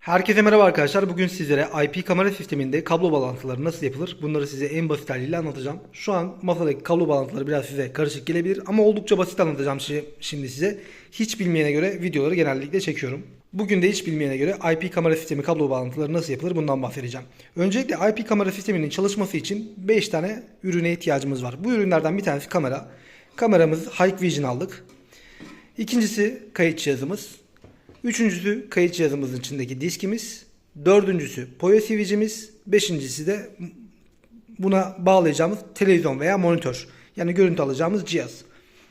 Herkese merhaba arkadaşlar. Bugün sizlere IP kamera sisteminde kablo bağlantıları nasıl yapılır? Bunları size en basit haliyle anlatacağım. Şu an masadaki kablo bağlantıları biraz size karışık gelebilir ama oldukça basit anlatacağım şi- şimdi size. Hiç bilmeyene göre videoları genellikle çekiyorum. Bugün de hiç bilmeyene göre IP kamera sistemi kablo bağlantıları nasıl yapılır bundan bahsedeceğim. Öncelikle IP kamera sisteminin çalışması için 5 tane ürüne ihtiyacımız var. Bu ürünlerden bir tanesi kamera. Kameramız Hikvision aldık. İkincisi kayıt cihazımız. Üçüncüsü kayıt cihazımızın içindeki diskimiz. Dördüncüsü CV'cimiz. Beşincisi de buna bağlayacağımız televizyon veya monitör. Yani görüntü alacağımız cihaz.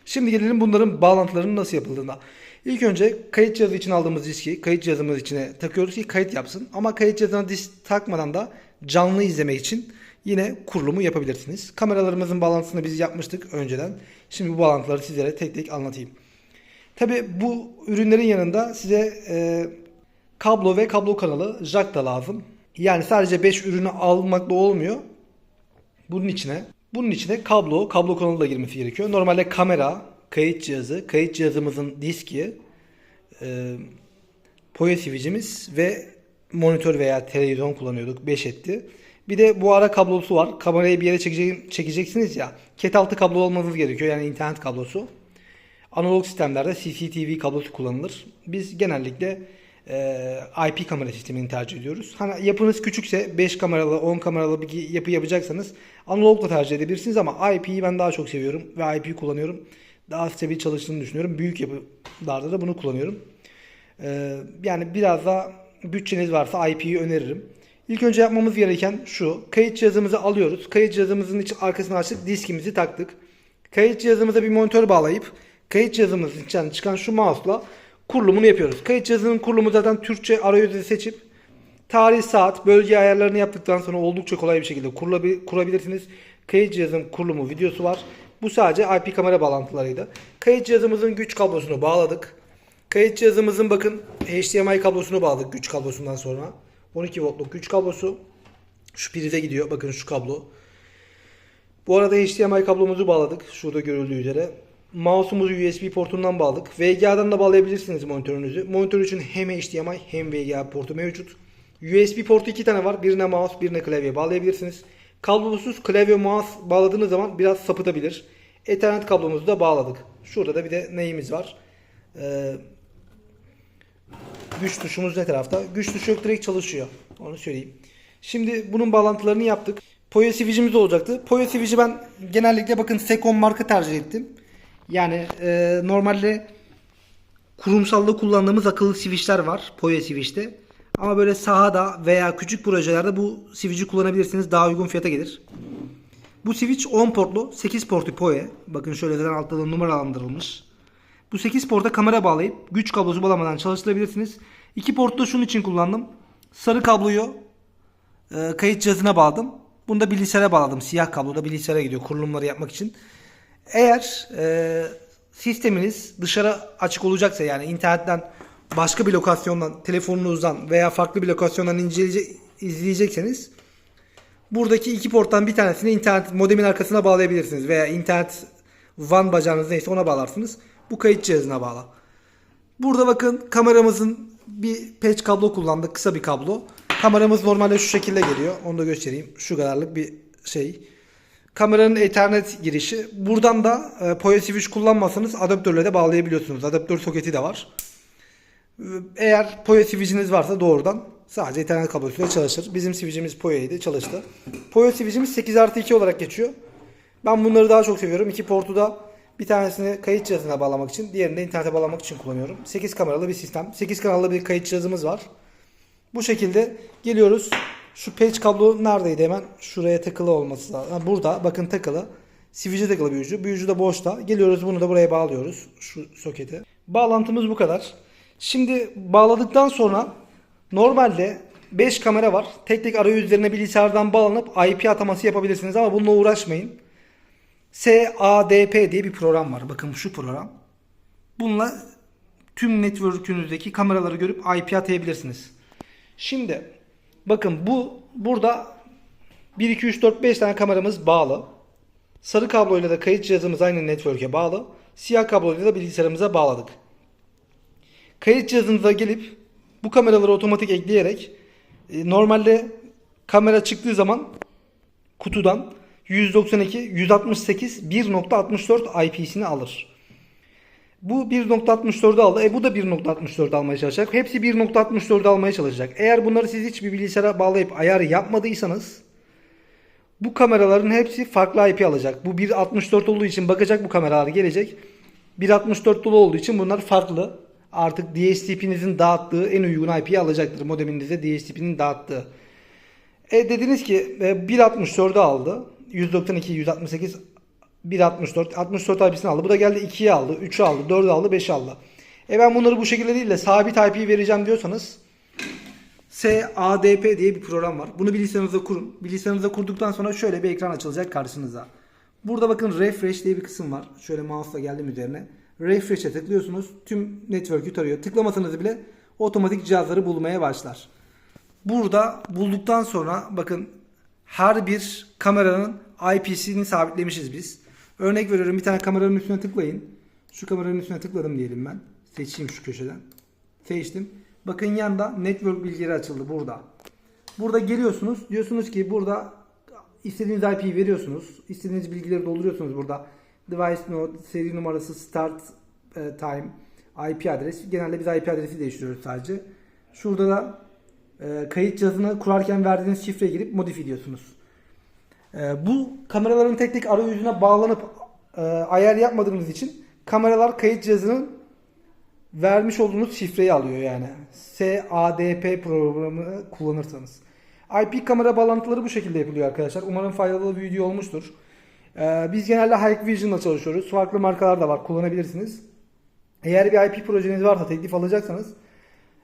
Şimdi gelelim bunların bağlantılarının nasıl yapıldığına. İlk önce kayıt cihazı için aldığımız diski kayıt cihazımız içine takıyoruz ki kayıt yapsın. Ama kayıt cihazına disk takmadan da canlı izlemek için yine kurulumu yapabilirsiniz. Kameralarımızın bağlantısını biz yapmıştık önceden. Şimdi bu bağlantıları sizlere tek tek anlatayım. Tabi bu ürünlerin yanında size e, kablo ve kablo kanalı jack da lazım. Yani sadece 5 ürünü almakla olmuyor. Bunun içine bunun içine kablo, kablo kanalı da girmesi gerekiyor. Normalde kamera, kayıt cihazı, kayıt cihazımızın diski, e, Poyo CV'cimiz ve monitör veya televizyon kullanıyorduk. 5 etti. Bir de bu ara kablosu var. Kamerayı bir yere çekece- çekeceksiniz ya. Ket altı kablo olmanız gerekiyor. Yani internet kablosu. Analog sistemlerde CCTV kablosu kullanılır. Biz genellikle e, IP kamera sistemini tercih ediyoruz. Hani yapınız küçükse 5 kameralı 10 kameralı bir yapı yapacaksanız analog da tercih edebilirsiniz ama IP'yi ben daha çok seviyorum ve IP'yi kullanıyorum. Daha stabil çalıştığını düşünüyorum. Büyük yapılarda da bunu kullanıyorum. E, yani biraz daha bütçeniz varsa IP'yi öneririm. İlk önce yapmamız gereken şu. Kayıt cihazımızı alıyoruz. Kayıt cihazımızın iç arkasını açtık. Diskimizi taktık. Kayıt cihazımıza bir monitör bağlayıp kayıt cihazımızın içinden çıkan şu mouse'la kurulumunu yapıyoruz. Kayıt cihazının kurulumu zaten Türkçe arayüzü seçip tarih, saat, bölge ayarlarını yaptıktan sonra oldukça kolay bir şekilde kurabilirsiniz. Kayıt cihazın kurulumu videosu var. Bu sadece IP kamera bağlantılarıydı. Kayıt cihazımızın güç kablosunu bağladık. Kayıt cihazımızın bakın HDMI kablosunu bağladık güç kablosundan sonra. 12 voltluk güç kablosu. Şu prize gidiyor. Bakın şu kablo. Bu arada HDMI kablomuzu bağladık. Şurada görüldüğü üzere. Mouse'umuzu USB portundan bağladık. VGA'dan da bağlayabilirsiniz monitörünüzü. Monitör için hem HDMI hem VGA portu mevcut. USB portu iki tane var. Birine mouse, birine klavye bağlayabilirsiniz. Kablosuz klavye mouse bağladığınız zaman biraz sapıtabilir. Ethernet kablomuzu da bağladık. Şurada da bir de neyimiz var? Ee, güç tuşumuz ne tarafta? Güç tuşu yok direkt çalışıyor. Onu söyleyeyim. Şimdi bunun bağlantılarını yaptık. Poyo CV'cimiz olacaktı. Poyo CV'ci ben genellikle bakın Sekon marka tercih ettim. Yani e, normalde kurumsalda kullandığımız akıllı switchler var Poyo switch'te. Ama böyle sahada veya küçük projelerde bu switch'i kullanabilirsiniz. Daha uygun fiyata gelir. Bu switch 10 portlu 8 portlu Poyo. Bakın şöyle zaten altta da numaralandırılmış. Bu 8 porta kamera bağlayıp güç kablosu bağlamadan çalıştırabilirsiniz. 2 portu da şunun için kullandım. Sarı kabloyu e, kayıt cihazına bağladım. Bunu da bilgisayara bağladım. Siyah kablo da bilgisayara gidiyor kurulumları yapmak için. Eğer e, sisteminiz dışarı açık olacaksa yani internetten başka bir lokasyondan, telefonunuzdan veya farklı bir lokasyondan inceleyece- izleyecekseniz buradaki iki porttan bir tanesini internet modemin arkasına bağlayabilirsiniz veya internet WAN bacağınız neyse ona bağlarsınız. Bu kayıt cihazına bağla. Burada bakın kameramızın bir patch kablo kullandık. Kısa bir kablo. Kameramız normalde şu şekilde geliyor. Onu da göstereyim. Şu kadarlık bir şey. Kameranın ethernet girişi. Buradan da e, Poyo Switch kullanmazsanız adaptörle de bağlayabiliyorsunuz. Adaptör soketi de var. Eğer Poyo switch'iniz varsa doğrudan sadece ethernet kablosuyla çalışır. Bizim switch'imiz Poyo'ydı çalıştı. Poyo switch'imiz 8 artı 2 olarak geçiyor. Ben bunları daha çok seviyorum. İki portu da bir tanesini kayıt cihazına bağlamak için, diğerini de internete bağlamak için kullanıyorum. 8 kameralı bir sistem. 8 kanallı bir kayıt cihazımız var. Bu şekilde geliyoruz. Şu patch kablo neredeydi hemen? Şuraya takılı olması lazım. Burada bakın takılı. Switch'e takılı. Bir ucu da boşta. Geliyoruz bunu da buraya bağlıyoruz. Şu soketi. Bağlantımız bu kadar. Şimdi bağladıktan sonra normalde 5 kamera var. Tek tek arayüzlerine bilgisayardan bağlanıp IP ataması yapabilirsiniz ama bununla uğraşmayın. SADP diye bir program var. Bakın şu program. Bununla tüm network'ünüzdeki kameraları görüp IP atayabilirsiniz. Şimdi bakın bu burada 1 2 3 4 5 tane kameramız bağlı. Sarı kabloyla da kayıt cihazımız aynı network'e bağlı. Siyah kabloyla da bilgisayarımıza bağladık. Kayıt cihazınıza gelip Bu kameraları otomatik ekleyerek e, normalde kamera çıktığı zaman kutudan 192, 168, 1.64 IP'sini alır. Bu 1.64'ü aldı. E bu da 1.64 almaya çalışacak. Hepsi 1.64 almaya çalışacak. Eğer bunları siz hiçbir bilgisayara bağlayıp ayarı yapmadıysanız bu kameraların hepsi farklı IP alacak. Bu 1.64 olduğu için bakacak bu kameralar gelecek. 1.64 dolu olduğu için bunlar farklı. Artık DSTP'nizin dağıttığı en uygun IP'yi alacaktır. Modeminize DSTP'nin dağıttığı. E dediniz ki e, 1.64'ü aldı. 192, 168, 1.64, 64 IP'sini aldı. Bu da geldi 2'yi aldı, 3'ü aldı, 4'ü aldı, 5'i aldı. E ben bunları bu şekilde değil de sabit IP vereceğim diyorsanız SADP diye bir program var. Bunu bilgisayarınıza kurun. Bilgisayarınıza kurduktan sonra şöyle bir ekran açılacak karşınıza. Burada bakın refresh diye bir kısım var. Şöyle mouse'la geldim üzerine. Refresh'e tıklıyorsunuz. Tüm network'ü tarıyor. Tıklamasanız bile otomatik cihazları bulmaya başlar. Burada bulduktan sonra bakın her bir kameranın IP'sini sabitlemişiz biz. Örnek veriyorum bir tane kameranın üstüne tıklayın. Şu kameranın üstüne tıkladım diyelim ben. Seçeyim şu köşeden. Seçtim. Bakın yanda network bilgileri açıldı burada. Burada geliyorsunuz. Diyorsunuz ki burada istediğiniz IP'yi veriyorsunuz. İstediğiniz bilgileri dolduruyorsunuz burada. Device node, seri numarası, start e, time, IP adres. Genelde biz IP adresi değiştiriyoruz sadece. Şurada da e, kayıt cihazını kurarken verdiğiniz şifreye girip modif ediyorsunuz. E, bu kameraların tek tek arayüzüne bağlanıp e, ayar yapmadığınız için kameralar kayıt cihazının vermiş olduğunuz şifreyi alıyor yani. SADP programını kullanırsanız. IP kamera bağlantıları bu şekilde yapılıyor arkadaşlar. Umarım faydalı bir video olmuştur. Ee, biz genelde Hikvision'la çalışıyoruz. Farklı markalar da var. Kullanabilirsiniz. Eğer bir IP projeniz varsa teklif alacaksanız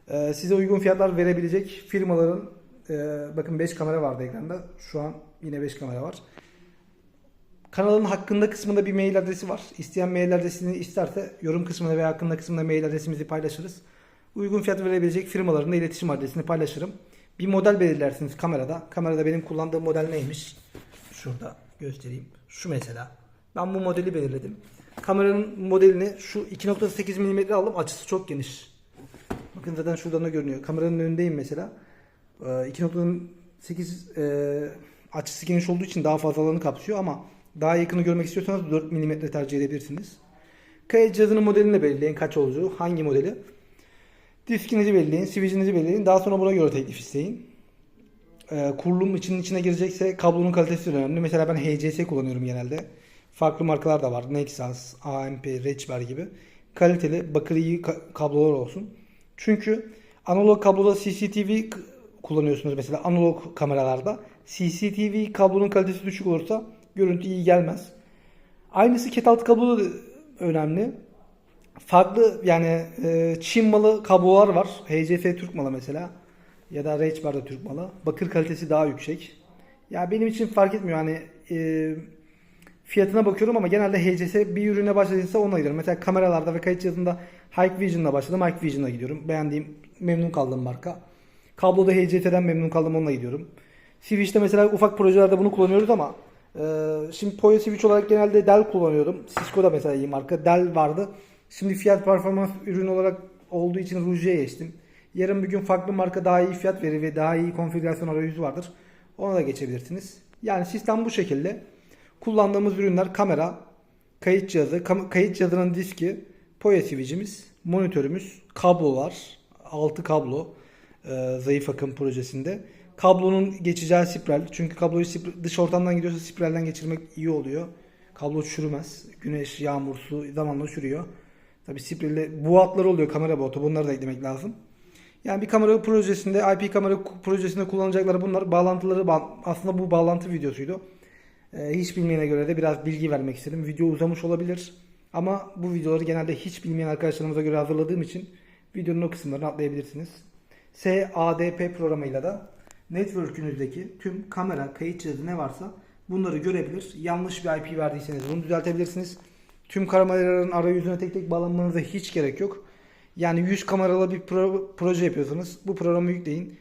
e, size uygun fiyatlar verebilecek firmaların e, bakın 5 kamera vardı ekranda. Şu an yine 5 kamera var. Kanalın hakkında kısmında bir mail adresi var. İsteyen mail adresini isterse yorum kısmına veya hakkında kısmında mail adresimizi paylaşırız. Uygun fiyat verebilecek firmaların da iletişim adresini paylaşırım. Bir model belirlersiniz kamerada. Kamerada benim kullandığım model neymiş? Şurada göstereyim. Şu mesela. Ben bu modeli belirledim. Kameranın modelini şu 2.8 mm aldım. Açısı çok geniş. Bakın zaten şuradan da görünüyor. Kameranın önündeyim mesela. Ee, 2.8 e, açısı geniş olduğu için daha fazla alanı kapsıyor ama daha yakını görmek istiyorsanız 4 mm tercih edebilirsiniz. Kayıt cihazının modelini de belirleyin. Kaç olduğu, hangi modeli. Diskinizi belirleyin, switch'inizi belirleyin. Daha sonra buna göre teklif isteyin. Ee, kurulum için içine girecekse kablonun kalitesi önemli. Mesela ben HCS kullanıyorum genelde. Farklı markalar da var. Nexus, AMP, Reçber gibi. Kaliteli, bakır iyi ka- kablolar olsun. Çünkü analog kabloda CCTV kullanıyorsunuz mesela analog kameralarda. CCTV kablonun kalitesi düşük olursa görüntü iyi gelmez. Aynısı ket altı kabloda da önemli. Farklı yani e, Çin malı kablolar var. HCF Türk malı mesela. Ya da de Türk malı. Bakır kalitesi daha yüksek. Ya benim için fark etmiyor hani e, fiyatına bakıyorum ama genelde HCS bir ürüne başladıysa ona gidiyorum. Mesela kameralarda ve kayıt cihazında Hikvision'la başladım. Hikvision'la gidiyorum. Beğendiğim, memnun kaldığım marka. Kabloda HCT'den memnun kaldım onunla gidiyorum. Switch'te mesela ufak projelerde bunu kullanıyoruz ama e, şimdi Poyo Switch olarak genelde Dell kullanıyordum. Cisco'da mesela iyi marka. Dell vardı. Şimdi fiyat performans ürün olarak olduğu için Ruji'ye geçtim. Yarın bir gün farklı marka daha iyi fiyat verir ve daha iyi konfigürasyon arayüzü vardır. Ona da geçebilirsiniz. Yani sistem bu şekilde. Kullandığımız ürünler kamera, kayıt cihazı, kayıt cihazının diski, Poyo switch'imiz, monitörümüz, kablolar, 6 kablo e, zayıf akım projesinde. Kablonun geçeceği spiral. Çünkü kabloyu spir- dış ortamdan gidiyorsa spiralden geçirmek iyi oluyor. Kablo çürümez. Güneş, yağmur, su zamanla çürüyor. Tabi spiralde bu hatlar oluyor kamera botu. Bunları da eklemek lazım. Yani bir kamera projesinde, IP kamera projesinde kullanacakları bunlar. Bağlantıları ba- aslında bu bağlantı videosuydu. Ee, hiç bilmeyene göre de biraz bilgi vermek istedim. Video uzamış olabilir. Ama bu videoları genelde hiç bilmeyen arkadaşlarımıza göre hazırladığım için videonun o kısımlarını atlayabilirsiniz. SADP programıyla da network'ünüzdeki tüm kamera, kayıt cihazı ne varsa bunları görebilir. Yanlış bir IP verdiyseniz bunu düzeltebilirsiniz. Tüm kameraların arayüzüne tek tek bağlanmanıza hiç gerek yok. Yani 100 kameralı bir pro- proje yapıyorsanız bu programı yükleyin.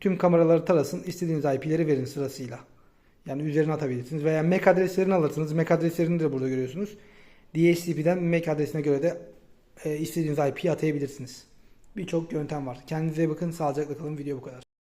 Tüm kameraları tarasın, istediğiniz IP'leri verin sırasıyla. Yani üzerine atabilirsiniz veya MAC adreslerini alırsınız. MAC adreslerini de burada görüyorsunuz. DHCP'den MAC adresine göre de e, istediğiniz IP'yi atayabilirsiniz. Birçok yöntem var. Kendinize bakın. Sağlıcakla kalın. Video bu kadar.